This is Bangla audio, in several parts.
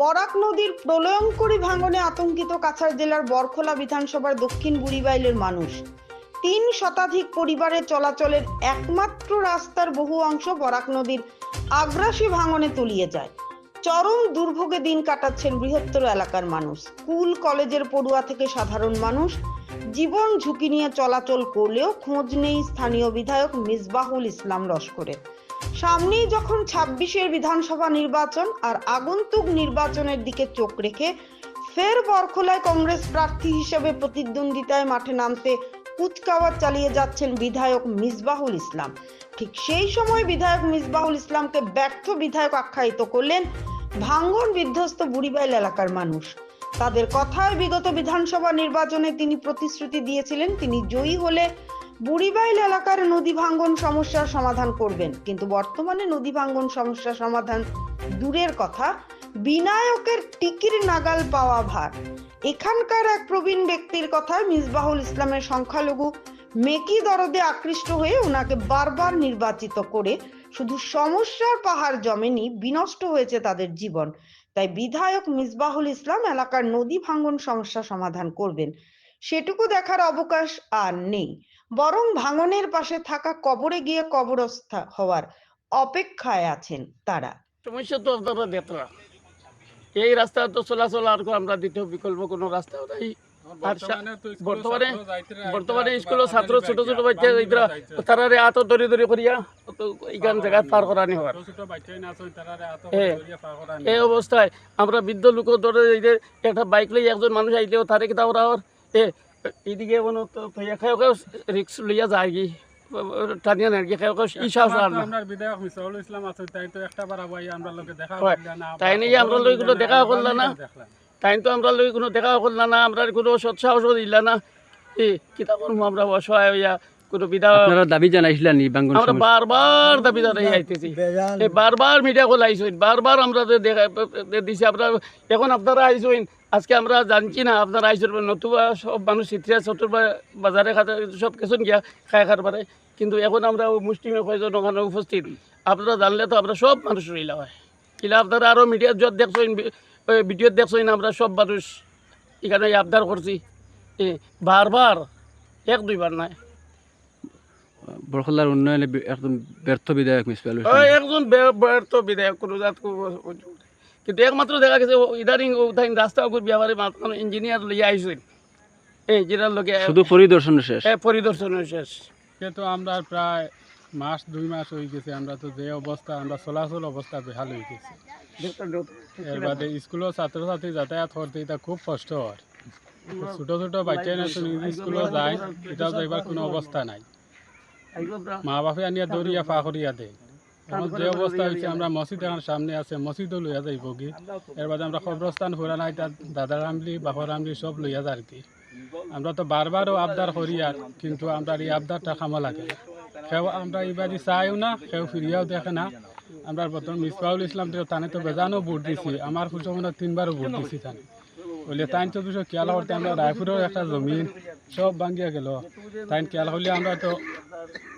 বরাক নদীর প্রলয়ঙ্করী ভাঙনে আতঙ্কিত কাছাড় জেলার বরখোলা বিধানসভার দক্ষিণ বুড়িবাইলের মানুষ। তিন শতাধিক পরিবারের চলাচলের একমাত্র রাস্তার বহু অংশ বরাক নদীর আগ্রাসী ভাঙনে তলিয়ে যায়। চরম দুর্ভোগে দিন কাটাচ্ছেন বৃহত্তর এলাকার মানুষ। স্কুল, কলেজের পড়ুয়া থেকে সাধারণ মানুষ জীবন ঝুঁকি নিয়ে চলাচল করলেও খোঁজ নেই স্থানীয় বিধায়ক মিসবাহুল ইসলাম লস্করের। সামনেই যখন ছাব্বিশের বিধানসভা নির্বাচন আর আগন্তুক নির্বাচনের দিকে চোখ রেখে ফের বরখোলায় কংগ্রেস প্রার্থী হিসেবে প্রতিদ্বন্দ্বিতায় মাঠে নামতে কুচকাওয়াজ চালিয়ে যাচ্ছেন বিধায়ক মিসবাহুল ইসলাম। ঠিক সেই সময় বিধায়ক মিসবাহুল ইসলামকে ব্যর্থ বিধায়ক আখ্যায়িত করলেন ভাঙ্গন বিধ্বস্ত বুড়িবাইল এলাকার মানুষ। তাদের কথায় বিগত বিধানসভা নির্বাচনে তিনি প্রতিশ্রুতি দিয়েছিলেন, তিনি জয়ী হলে বুড়িবাইল এলাকার নদী ভাঙ্গন সমস্যার সমাধান করবেন। কিন্তু বর্তমানে নদী ভাঙ্গন সমস্যা সমাধান দূরের কথা। বিনায়কের টিকির নাগাল পাওয়া ভার। এখানকার এক প্রবীণ ব্যক্তির কথায় মিসবাহুল ইসলামের সংখ্যালঘু মেকি দরদে আকৃষ্ট হয়ে ওনাকে বারবার নির্বাচিত করে শুধু সমস্যার পাহাড় জমেনি, বিনষ্ট হয়েছে তাদের জীবন। তাই বিধায়ক মিসবাহুল ইসলাম এলাকার নদী ভাঙ্গন সমস্যা সমাধান করবেন। সেটুকু দেখার অবকাশ আর নেই। বরং ভাঙনের পাশে থাকা কবরে গিয়ে কবরস্থা হওয়ার অপেক্ষায় আছেন তারা। সমস্যা তো আপনারা দেখরা এই রাস্তা তো চলাচল আর আমরা দ্বিতীয় বিকল্প কোনো রাস্তা নাই। বর্তমানে বর্তমানে স্কুলের ছাত্র ছোট ছোট বাচ্চা যাইতরা তারারে আত দরি দরি করিয়া তো এইখান জায়গা পার করানি হওয়ার। হ্যাঁ। এই অবস্থায় আমরা বৃদ্ধ লোক ধরে একটা বাইক লই একজন মানুষ আইলেও তারে কিতা ওরা ওর এ এইদিকে মনে তো থইয়া খাই রিক্স লইয়া যায় কি টানিয়া খাই না আমরা বিধায়ক মিসাউল ইসলাম আছে তাই তো একটা বার আবার আমরা লোকে দেখা। করলা না তাই নিয়ে আমরা লোক এগুলো দেখা করলা না তাই তো আমরা লই কোনো দেখা করল না আমরা কোনো সৎসাহসও না এ কিতা করব আমরা অসহায় হইয়া কোনো আপনারা দাবি জানাইছিলেন নি বাঙ্গন আমরা বারবার দাবি আইতেছি বারবার মিডিয়া কল আইসইন বারবার আমরা দেখা দিছি আপনারা এখন আপনারা আইসইন আজকে আমরা জানছি না আপনারা আইসেন নতুবা সব মানুষ চিত্রিয়া চতুর বাজারে খাতে সব কিছু গিয়া খায় খার পারে। কিন্তু এখন আমরা মুসলিমে কয়জন ওখানে উপস্থিত। আপনারা জানলে তো আমরা সব মানুষ রইলা হয়। কিলা আপনারা আরও মিডিয়ার যত দেখছেন ভিডিও দেখছেন আমরা সব মানুষ এখানে আবদার করছি। বারবার এক দুইবার নাই বরখলার উন্নয়নে একদম ব্যর্থ বিধায়ক মিসবাল একজন ব্যর্থ বিধায়ক কোনো জাত কিন্তু একমাত্র দেখা গেছে ইদারিং রাস্তা উপর ব্যাপারে ইঞ্জিনিয়ার লইয়া আইসেন। এই যেটার লোকে শুধু পরিদর্শন শেষ? এ পরিদর্শন শেষ। কিন্তু আমরা প্রায় মাস দুই মাস হয়ে গেছে আমরা তো যে অবস্থা আমরা চলাচল অবস্থা বেহাল হয়ে গেছে। এর বাদে স্কুলের ছাত্রছাত্রী যাতায়াত করতে এটা খুব কষ্ট হয়। ছোট ছোট বাচ্চাই না স্কুলে যায় এটাও যাইবার কোনো অবস্থা নাই। মা বাপে আনিয়া দৌড়িয়া ফা করিয়া দেয় যে অবস্থা হয়েছে আমরা মসজিদ এখন সামনে আছে মসজিদও লইয়া যাইব কি? এর বাদে আমরা কবরস্থান ফুরা নাই তার দাদার আমলি বাপর আমলি সব লইয়া যায় আর কি। আমরা তো বারবারও আবদার করি আর কিন্তু আমরা এই আবদারটা খামা লাগে। না। সেও আমরা এবারই চাইও না সেও ফিরিয়াও দেখে না। আমরা বর্তমান মিসবাউল ইসলাম তানে তো বেজানও ভোট দিছি আমার তিনবারও ভোট দিছি তানে। বলে তাই তো দুশো খেয়াল করতে আমরা রায়পুরের একটা জমিন সব ভাঙ্গিয়া গেল। তাই খেয়াল করলে আমরা তো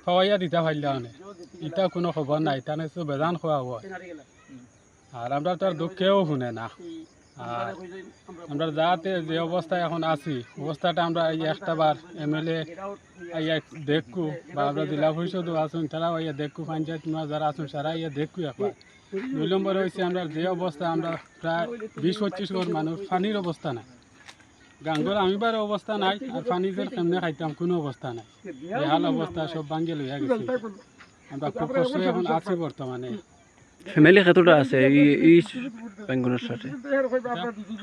খাওয়াইয়া দিতে পারলাম না এটা কোনো খবর নাই তানে তো বেজান খোয়া হয় আর আমরা তো আর দুঃখেও শুনে না। আর আমরা যাতে যে অবস্থায় এখন আছি অবস্থাটা আমরা এই একটা বার এম এল এ আইয়া দেখু বা আমরা জেলা পরিষদও আসুন তারাও আইয়া দেখু পঞ্চায়েত মেম্বার যারা আসুন তারা আইয়া দেখু একবার দুই নম্বরে হয়েছে আমরা যে অবস্থা আমরা প্রায় বিশ পঁচিশ ঘর মানুষ পানির অবস্থা নাই। গাঙ্গর আমিবার অবস্থা নাই আর পানি যে কেমনে খাইতাম, কোনো অবস্থা নাই। বেহাল অবস্থা সব ভাঙ্গে লইয়া গেছে। আমরা খুব কষ্ট এখন আছি বর্তমানে। ফ্যামিলি কতটা আছে? এই এই সাথে?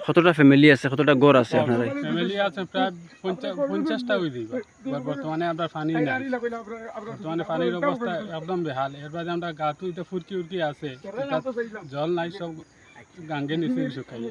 কতটা ফ্যামিলি আছে? কতটা গড় আছে আপনারা? ফ্যামিলি আছে প্রায় পঞ্চাশ পঞ্চাশটা হয়ে দিব বর্তমানে আমরা পানি নাই। বর্তমানে পানির অবস্থা একদম বেহাল। এর বাদে আমরা গাতুইতে ফুরকি উরকি আছে। জল নাই সব গাঙ্গে নিচে শুকাই